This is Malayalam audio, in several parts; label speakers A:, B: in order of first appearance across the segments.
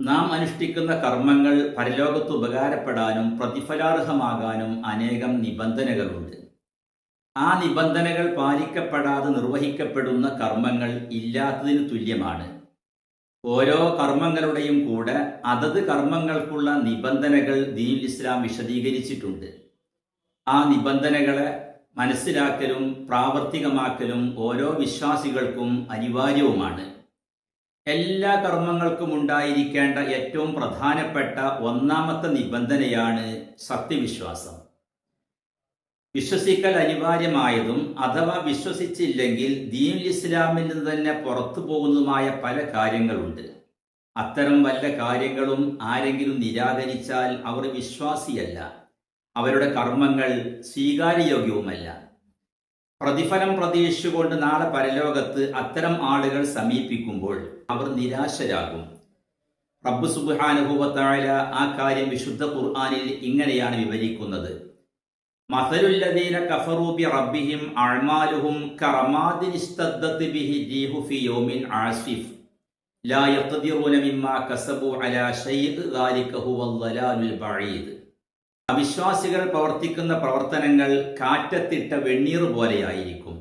A: നാം അനുഷ്ഠിക്കുന്ന കർമ്മങ്ങൾ പരലോകത്ത് ഉപകാരപ്പെടാനും പ്രതിഫലാർഹമാകാനും അനേകം നിബന്ധനകളുണ്ട്. ആ നിബന്ധനകൾ പാലിക്കപ്പെടാതെ നിർവഹിക്കപ്പെടുന്ന കർമ്മങ്ങൾ ഇല്ലാത്തതിന് തുല്യമാണ്. ഓരോ കർമ്മങ്ങളുടെയും കൂടെ അതത് കർമ്മങ്ങൾക്കുള്ള നിബന്ധനകൾ ദീൻ ഇസ്ലാം വിശദീകരിച്ചിട്ടുണ്ട്. ആ നിബന്ധനകളെ മനസ്സിലാക്കലും പ്രാവർത്തികമാക്കലും ഓരോ വിശ്വാസികൾക്കും അനിവാര്യവുമാണ്. എല്ലാ കർമ്മങ്ങൾക്കും ഉണ്ടായിരിക്കേണ്ട ഏറ്റവും പ്രധാനപ്പെട്ട ഒന്നാമത്തെ നിബന്ധനയാണ് സത്യവിശ്വാസം. വിശ്വസിക്കൽ അനിവാര്യമായതും അഥവാ വിശ്വസിച്ചില്ലെങ്കിൽ ദീൻ ഇസ്ലാമിൽ നിന്ന് തന്നെ പുറത്തു പോകുന്നതുമായ പല കാര്യങ്ങളുണ്ട്. അത്തരം വല്ല കാര്യങ്ങളും ആരെങ്കിലും നിരാകരിച്ചാൽ അവർ വിശ്വാസിയല്ല. അവരുടെ കർമ്മങ്ങൾ സ്വീകാര്യയോഗ്യവുമല്ല. പ്രതിഫലം പ്രതീക്ഷിച്ചുകൊണ്ട് നാളെ പരലോകത്ത് അത്തരം ആളുകൾ സമീപിക്കുമ്പോൾ അവർ നിരാശരാകും. റബ്ബ് സുബാനുഭവത്തായ ആ കാര്യം വിശുദ്ധ ഖുർആാനിൽ ഇങ്ങനെയാണ് വിവരിക്കുന്നത്. മസലുല്ലദീന കഫറൂബി റബ്ബിഹിം അഴ്മാലുഹും കറമാദിനിസ്തദ്ദത്ത് ബിഹി ജീഹു ഫി യൗമിൻ ആസിഫ്. ലാ യഖ്ദിറൂന മിമ്മാ കസബു അലാ ഷൈഇ ദാലിക ഹുവൽ ളലാലുൽ ബഈദ്. അവിശ്വാസികൾ പ്രവർത്തിക്കുന്ന പ്രവർത്തനങ്ങൾ കാറ്റത്തിട്ട വെണ്ണീർ പോലെയായിരിക്കും.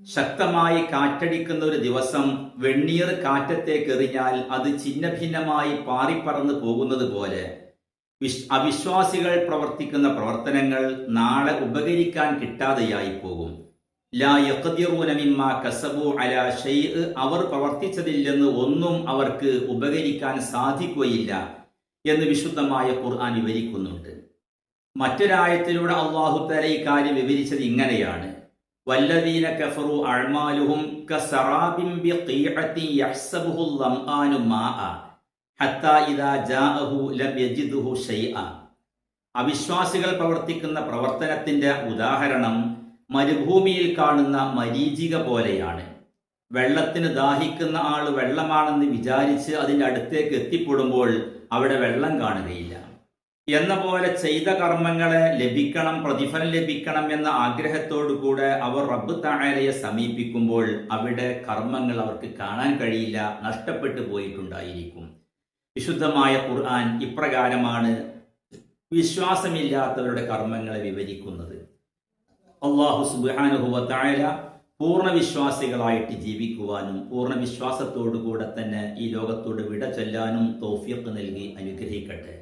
A: ശക്തമായി കാറ്റടിക്കുന്ന ഒരു ദിവസം വെണ്ണീർ കാറ്റത്തേക്ക് എറിഞ്ഞാൽ അത് ചിന്നഭിന്നമായി പാറിപ്പറന്ന് പോകുന്നത് പോലെ അവിശ്വാസികൾ പ്രവർത്തിക്കുന്ന പ്രവർത്തനങ്ങൾ നാളെ ഉപകരിക്കാൻ കിട്ടാതെയായി പോകും. ലാ യഖ്ദിറൂനമിമ്മ കസബു അല ഷെയ് അവർ പ്രവർത്തിച്ചതില്ലെന്ന് ഒന്നും അവർക്ക് ഉപകരിക്കാൻ സാധിക്കുകയില്ല എന്ന് വിശുദ്ധമായ ഖുർആൻ വിവരിക്കുന്നുണ്ട്. മറ്റൊരായത്തിലൂടെ അള്ളാഹു തല ഈ കാര്യം വിവരിച്ചത് ഇങ്ങനെയാണ്. വല്ലദീന കഫറു അഴ്മാലുഹും കസറാബിൻ ബിഖീഅത്തിൻ യഹ്സബുഹു ളംആനു മാഅ ഹത്താ ഇദാ ജാഅഹു ലം യജിദുഹു ശൈഅ അവിശ്വാസികൾ പ്രവർത്തിക്കുന്ന പ്രവർത്തനത്തിന്റെ ഉദാഹരണം മരുഭൂമിയിൽ കാണുന്ന മരീചിക പോലെയാണ്. വെള്ളത്തിന് ദാഹിക്കുന്ന ആൾ വെള്ളമാണെന്ന് വിചാരിച്ച് അതിന്റെ അടുത്തേക്ക് എത്തിപ്പെടുമ്പോൾ അവിടെ വെള്ളം കാണുകയില്ല. എന്ന പോലെ ചെയ്ത കർമ്മങ്ങളെ ലഭിക്കണം പ്രതിഫലം ലഭിക്കണം എന്ന ആഗ്രഹത്തോടു കൂടെ അവർ റബ്ബ് താഴലയെ സമീപിക്കുമ്പോൾ അവിടെ കർമ്മങ്ങൾ അവർക്ക് കാണാൻ കഴിയില്ല നഷ്ടപ്പെട്ടു പോയിട്ടുണ്ടായിരിക്കും. വിശുദ്ധമായ ഖുർആൻ ഇപ്രകാരമാണ് വിശ്വാസമില്ലാത്തവരുടെ കർമ്മങ്ങളെ വിവരിക്കുന്നത്. അള്ളാഹു സുബാനുഹുവ താഴല പൂർണ വിശ്വാസികളായിട്ട് ജീവിക്കുവാനും പൂർണ വിശ്വാസത്തോടു കൂടെ തന്നെ ഈ ലോകത്തോട് വിട ചൊല്ലാനും തോഫിയത്ത് നൽകി അനുഗ്രഹിക്കട്ടെ.